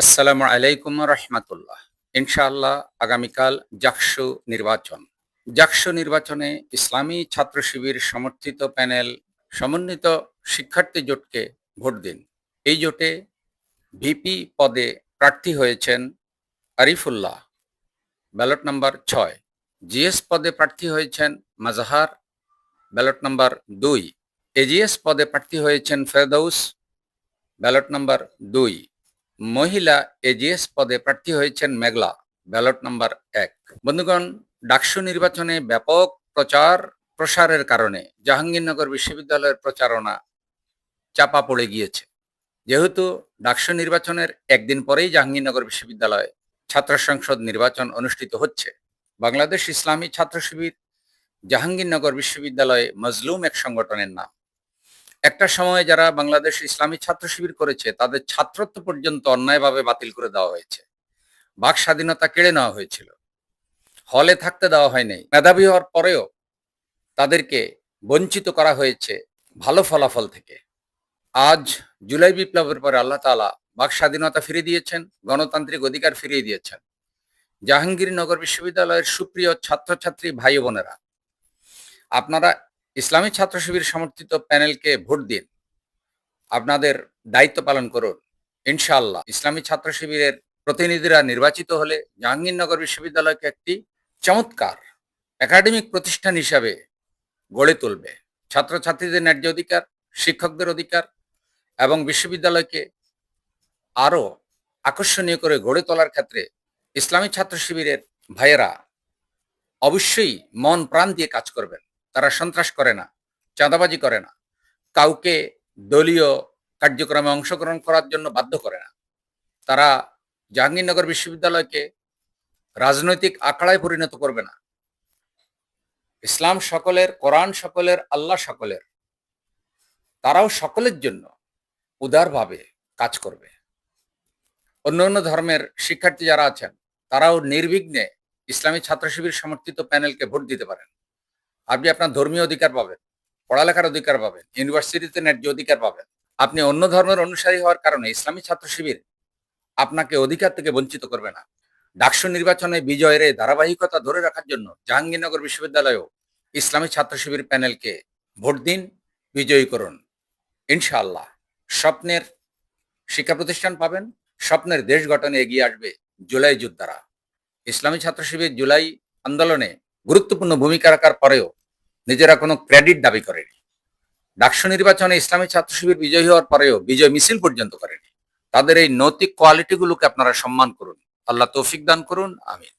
আসসালামু আলাইকুম রহমাতুল্লাহ। ইনশাআল্লাহ আগামীকাল জাকসু নির্বাচন। জাকসু নির্বাচনে ইসলামী ছাত্র শিবির সমর্থিত প্যানেল সমন্বিত শিক্ষার্থী জোটকে ভোট দিন। এই জোটে ভিপি পদে প্রার্থী হয়েছেন আরিফুল্লাহ। ব্যালট নাম্বার ছয়। জিএস পদে প্রার্থী হয়েছেন মাজহার। ব্যালট নাম্বার দুই। এজিএস পদে প্রার্থী হয়েছেন ফেরদৌস ব্যালট নাম্বার দুই। মহিলা এজিএস পদে প্রার্থী হয়েছেন মেঘলা, ব্যালট নাম্বার এক। বন্ধুগণ, ডাকসু নির্বাচনে ব্যাপক প্রচার প্রসারের কারণে জাহাঙ্গীরনগর বিশ্ববিদ্যালয়ের প্রচারণা চাপা পড়ে গিয়েছে। যেহেতু ডাকসু নির্বাচনের একদিন পরেই জাহাঙ্গীরনগর বিশ্ববিদ্যালয়ে ছাত্র সংসদ নির্বাচন অনুষ্ঠিত হচ্ছে। বাংলাদেশ ইসলামী ছাত্র শিবির জাহাঙ্গীরনগর বিশ্ববিদ্যালয়ে মজলুম এক সংগঠনের নাম। একটা সময়ে যারা বাংলাদেশ ইসলামী ছাত্র শিবির করেছে, তাদের ছাত্রত্ব পর্যন্ত অন্যায়ভাবে বাতিল করে দেওয়া হয়েছে। বাক স্বাধীনতা কেড়ে নেওয়া হয়েছিল। হলে থাকতে দেওয়া হয়নি। মেধাবী হওয়ার পরেও তাদেরকে বঞ্চিত করা হয়েছে ভালো ফলাফল থেকে। আজ জুলাই বিপ্লবের পরে আল্লাহ তাআলা বাক স্বাধীনতা ফিরিয়ে দিয়েছেন, গণতান্ত্রিক অধিকার ফিরিয়ে দিয়েছেন। জাহাঙ্গীরনগর বিশ্ববিদ্যালয়ের সুপ্রিয় ছাত্রছাত্রী ভাই বোনেরা, আপনারা ইসলামী ছাত্র শিবির সমর্থিত প্যানেলকে ভোট দিন। আপনাদের দায়িত্ব পালন করুন। ইনশাআল্লাহ ইসলামী ছাত্র শিবিরের প্রতিনিধিরা নির্বাচিত হলে জাহাঙ্গীরনগর বিশ্ববিদ্যালয়কে একটি চমৎকার একাডেমিক প্রতিষ্ঠান হিসাবে গড়ে তুলবে। ছাত্রছাত্রীদের ন্যায্য অধিকার, শিক্ষকদের অধিকার এবং বিশ্ববিদ্যালয়কে আরও আকর্ষণীয় করে গড়ে তোলার ক্ষেত্রে ইসলামী ছাত্র শিবিরের ভাইয়েরা অবশ্যই মন প্রাণ দিয়ে কাজ করবেন। তারা সন্ত্রাস করে না, চাঁদাবাজি করে না, কাউকে দলীয় কার্যক্রমে অংশগ্রহণ করার জন্য বাধ্য করে না। তারা জাহাঙ্গীরনগর বিশ্ববিদ্যালয়কে রাজনৈতিক আখড়ায় পরিণত করবে না। ইসলাম সকলের, কোরআন সকলের, আল্লাহ সকলের। তারাও সকলের জন্য উদারভাবে কাজ করবে। অন্য অন্য ধর্মের শিক্ষার্থী যারা আছেন, তারাও নির্বিঘ্নে ইসলামী ছাত্র শিবির সমর্থিত প্যানেলকে ভোট দিতে পারেন। আপনি আপনার ধর্মীয় অধিকার পাবেন, পড়ালেখার অধিকার পাবেন, ইউনিভার্সিটিতে ন্যায্য অধিকার পাবেন। আপনি অন্য ধর্মের অনুসারী হওয়ার কারণে ইসলামী ছাত্র শিবির আপনাকে অধিকার থেকে বঞ্চিত করবে না। ডাকসু নির্বাচনে বিজয়ের এই ধারাবাহিকতা ধরে রাখার জন্য জাহাঙ্গীরনগর বিশ্ববিদ্যালয়েও ইসলামী ছাত্র শিবির প্যানেলকে ভোট দিন, বিজয়ী করুন। ইনশাআল্লাহ, স্বপ্নের শিক্ষা প্রতিষ্ঠান পাবেন, স্বপ্নের দেশ গঠনে এগিয়ে আসবে জুলাই যোদ্ধারা। ইসলামী ছাত্র শিবির জুলাই আন্দোলনে গুরুত্বপূর্ণ ভূমিকা রাখার পরেও নিজেরা কোনো ক্রেডিট দাবি করেনি। ডাকসু নির্বাচনে ইসলামী ছাত্র শিবির বিজয়ী হওয়ার পরেও বিজয় মিছিল পর্যন্ত করেনি। তাদের এই নৈতিক কোয়ালিটিগুলোকে আপনারা সম্মান করুন। আল্লাহ তৌফিক দান করুন। আমিন।